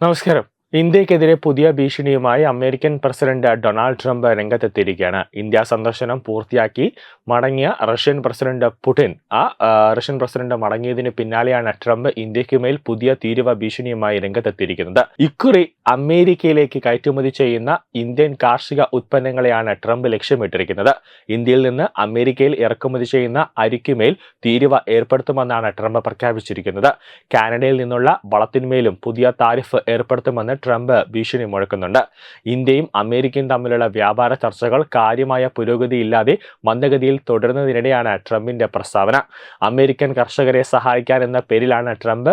നമസ്കാരം. ഇന്ത്യക്കെതിരെ പുതിയ ഭീഷണിയുമായി അമേരിക്കൻ പ്രസിഡന്റ് ഡൊണാൾഡ് ട്രംപ് രംഗത്തെത്തിയിരിക്കുകയാണ്. ഇന്ത്യ സന്ദർശനം പൂർത്തിയാക്കി മടങ്ങിയ റഷ്യൻ പ്രസിഡന്റ് പുടിൻ. ആ റഷ്യൻ പ്രസിഡന്റ് മടങ്ങിയതിന് പിന്നാലെയാണ് ട്രംപ് ഇന്ത്യയ്ക്ക് മേൽ പുതിയ തീരുവ ഭീഷണിയുമായി രംഗത്തെത്തിയിരിക്കുന്നത്. ഇക്കുറി അമേരിക്കയിലേക്ക് കയറ്റുമതി ചെയ്യുന്ന ഇന്ത്യൻ കാർഷിക ഉത്പന്നങ്ങളെയാണ് ട്രംപ് ലക്ഷ്യമിട്ടിരിക്കുന്നത്. ഇന്ത്യയിൽ നിന്ന് അമേരിക്കയിൽ ഇറക്കുമതി ചെയ്യുന്ന അരിക്കുമേൽ തീരുവ ഏർപ്പെടുത്തുമെന്നാണ് ട്രംപ് പ്രഖ്യാപിച്ചിരിക്കുന്നത്. കാനഡയിൽ നിന്നുള്ള വളത്തിന്മേലും പുതിയ താരിഫ് ഏർപ്പെടുത്തുമെന്ന് ട്രംപ് ഭീഷണി മുഴക്കുന്നുണ്ട്. ഇന്ത്യയും അമേരിക്കയും തമ്മിലുള്ള വ്യാപാര ചർച്ചകൾ കാര്യമായ പുരോഗതി ഇല്ലാതെ മന്ദഗതിയിൽ തുടരുന്നതിനിടെയാണ് ട്രംപിന്റെ പ്രസ്താവന. അമേരിക്കൻ കർഷകരെ സഹായിക്കാൻ എന്ന പേരിലാണ് ട്രംപ്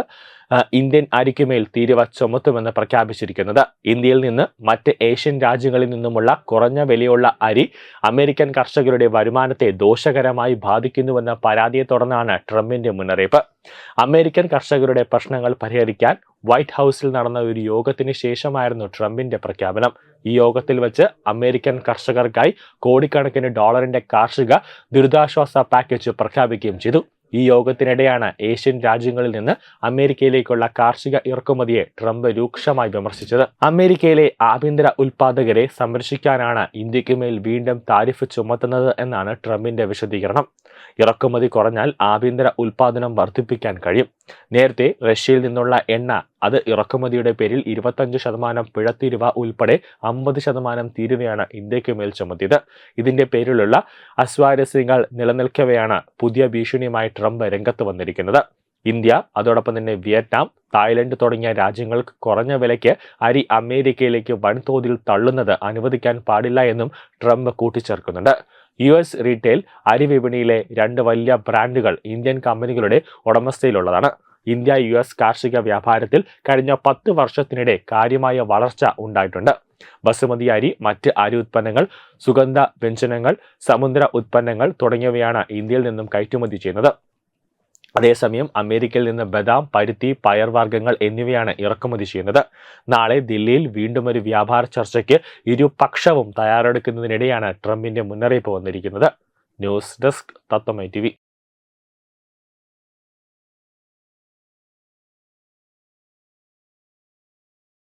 ഇന്ത്യൻ അരിക്കുമേൽ തീരുവ ചുമത്തുമെന്ന് പ്രഖ്യാപിച്ചിരിക്കുന്നത്. ഇന്ത്യയിൽ നിന്ന് മറ്റ് ഏഷ്യൻ രാജ്യങ്ങളിൽ നിന്നുമുള്ള കുറഞ്ഞ വിലയുള്ള അരി അമേരിക്കൻ കർഷകരുടെ വരുമാനത്തെ ദോഷകരമായി ബാധിക്കുന്നുവെന്ന പരാതിയെ തുടർന്നാണ് ട്രംപിന്റെ മുന്നറിയിപ്പ്. അമേരിക്കൻ കർഷകരുടെ പ്രശ്നങ്ങൾ പരിഹരിക്കാൻ വൈറ്റ് ഹൗസിൽ നടന്ന ഒരു യോഗത്തിന് ശേഷമായിരുന്നു ട്രംപിന്റെ പ്രഖ്യാപനം. ഈ യോഗത്തിൽ വെച്ച് അമേരിക്കൻ കർഷകർക്കായി കോടിക്കണക്കിന് ഡോളറിന്റെ കാർഷിക ദുരിതാശ്വാസ പാക്കേജ് പ്രഖ്യാപിക്കുകയും ചെയ്തു. ഈ യോഗത്തിനിടെയാണ് ഏഷ്യൻ രാജ്യങ്ങളിൽ നിന്ന് അമേരിക്കയിലേക്കുള്ള കാർഷിക ഇറക്കുമതിയെ ട്രംപ് രൂക്ഷമായി വിമർശിച്ചത്. അമേരിക്കയിലെ ആഭ്യന്തര ഉൽപാദകരെ സംരക്ഷിക്കാനാണ് ഇന്ത്യയ്ക്ക് മേൽ വീണ്ടും താരിഫ് ചുമത്തുന്നത് എന്നാണ് ട്രംപിന്റെ വിശദീകരണം. ഇറക്കുമതി കുറഞ്ഞാൽ ആഭ്യന്തര ഉൽപാദനം വർദ്ധിപ്പിക്കാൻ കഴിയും. നേരത്തെ റഷ്യയിൽ നിന്നുള്ള എണ്ണ അത് ഇറക്കുമതിയുടെ പേരിൽ ഇരുപത്തഞ്ച് ശതമാനം പിഴത്തിരുവ ഉൾപ്പെടെ അമ്പത് ശതമാനം തീരുവയാണ് ഇന്ത്യയ്ക്ക് മേൽ ചുമത്തിയത്. ഇതിന്റെ പേരിലുള്ള അസ്വാരസ്യങ്ങൾ നിലനിൽക്കവെയാണ് പുതിയ ഭീഷണിയുമായി ട്രംപ് രംഗത്ത് വന്നിരിക്കുന്നത്. ഇന്ത്യ അതോടൊപ്പം തന്നെ വിയറ്റ്നാം തായ്ലൻഡ് തുടങ്ങിയ രാജ്യങ്ങൾക്ക് കുറഞ്ഞ വിലയ്ക്ക് അരി അമേരിക്കയിലേക്ക് വൻതോതിൽ തള്ളുന്നത് അനുവദിക്കാൻ പാടില്ല എന്നും ട്രംപ് കൂട്ടിച്ചേർക്കുന്നുണ്ട്. യു എസ് റീറ്റെയിൽ അരി വിപണിയിലെ രണ്ട് വലിയ ബ്രാൻഡുകൾ ഇന്ത്യൻ കമ്പനികളുടെ ഉടമസ്ഥയിലുള്ളതാണ്. ഇന്ത്യ യു എസ് കാർഷിക വ്യാപാരത്തിൽ കഴിഞ്ഞ പത്ത് വർഷത്തിനിടെ കാര്യമായ വളർച്ച ഉണ്ടായിട്ടുണ്ട്. ബസുമതി അരി മറ്റ് അരി ഉത്പന്നങ്ങൾ സുഗന്ധ വ്യഞ്ജനങ്ങൾ സമുദ്ര ഉത്പന്നങ്ങൾ തുടങ്ങിയവയാണ് ഇന്ത്യയിൽ നിന്നും കയറ്റുമതി ചെയ്യുന്നത്. അതേസമയം അമേരിക്കയിൽ നിന്ന് ബദാം പരുത്തി പയർവർഗങ്ങൾ എന്നിവയാണ് ഇറക്കുമതി ചെയ്യുന്നത്. നാളെ ദില്ലിയിൽ വീണ്ടും ഒരു വ്യാപാര ചർച്ചയ്ക്ക് ഇരുപക്ഷവും തയ്യാറെടുക്കുന്നതിനിടെയാണ് ട്രംപിന്റെ മുന്നറിയിപ്പ് വന്നിരിക്കുന്നത്. ന്യൂസ് ഡെസ്ക് തത്വമൈ ടി